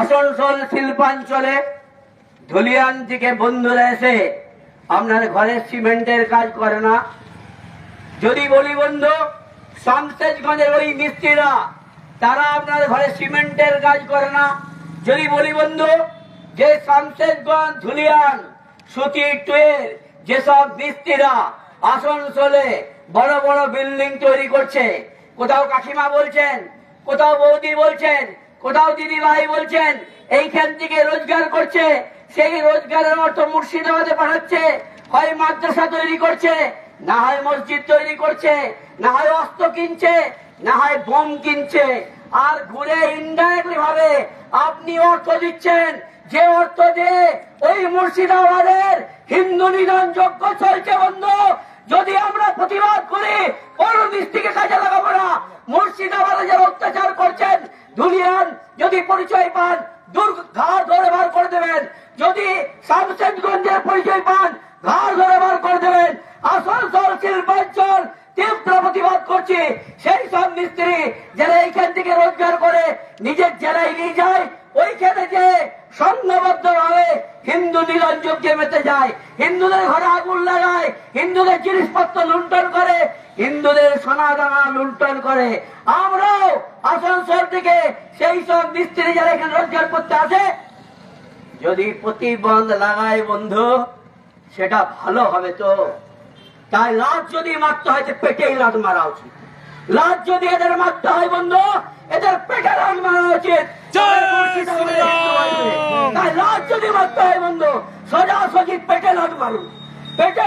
আসানসোল শিল্পাঞ্চলে ধুলিয়ান থেকে বন্ধুরা এসে আপনার ঘরে সিমেন্টের কাজ করে না। যদি বলি বন্ধু, শামসেজগঞ্জের ওই মিস্ত্রিরা, তারা আপনার ঘরে সিমেন্টের কাজ করে না। যদি বলি বন্ধু, যে শামসেজগঞ্জ, ধুলিয়ান, সুতি টুয়ের যেসব মিস্ত্রিরা আসানসোলে বড় বড় বিল্ডিং তৈরি করছে, কোথাও কাকিমা বলছেন, কোথাও বৌদি বলছেন কোথাও দিদি ভাই বলছেন, এইখান থেকে রোজগার করছে, সেই রোজগারের অর্থ মুর্শিদাবাদে পাঠাচ্ছে, হয় মাদ্রাসা তৈরি করছে, না হয় মসজিদ তৈরি করছে, না হয় অস্ত্র কিনছে, না হয় বোম কিনছে। আর ঘুরে ইনডাইরেক্টলি ভাবে আপনি অর্থ দিচ্ছেন, যে অর্থ দিয়ে ওই মুর্শিদাবাদের হিন্দু নিধন যজ্ঞ চলছে বন্ধু যদি আমরা প্রতিবাদ করি কোনো মিস্ত্রিকে কাজে লাগাবো না মুর্শিদাবাদে যারা অত্যাচার করছেন দুলিয়ান যদি পরিচয় পান ঘাড় ধরে বার করে দেবেন। যদি শামশেদগঞ্জের পরিচয় পান, ঘাড় ধরে বার করে দেবেন। আসানসোল শিল্পাঞ্চল তীব্র প্রতিবাদ করছে। সেই সব মিস্ত্রি যারা এইখান থেকে রোজগার করে, নিজের জেলায় নিয়ে যায়, ওইখানে যে সংঘবদ্ধ ভাবে হিন্দু যজ্ঞে মেতে যায়, হিন্দুদের ঘরে আগুন লাগায়, হিন্দুদের জিনিসপত্র লুণ্ঠন করে, হিন্দুদের সোনা দানা লুণ্ঠন করে। আমরাও আসানসোল থেকে সেই সব মিস্ত্রি যারা এখানে রোজগার করতে আসে যদি প্রতিবন্ধ লাগায় বন্ধু সেটা ভালো হবে তো। তাই লাভ যদি মারতে হয় পেটেই লাভ মারা উচিত। লাভ যদি এদের মারতে হয় বন্ধু এদের পেটে লাভ মারা উচিত। তাই লাভ যদি মারতে হয় বন্ধু সোজা সজি পেটে লাভ মারুন। পেটে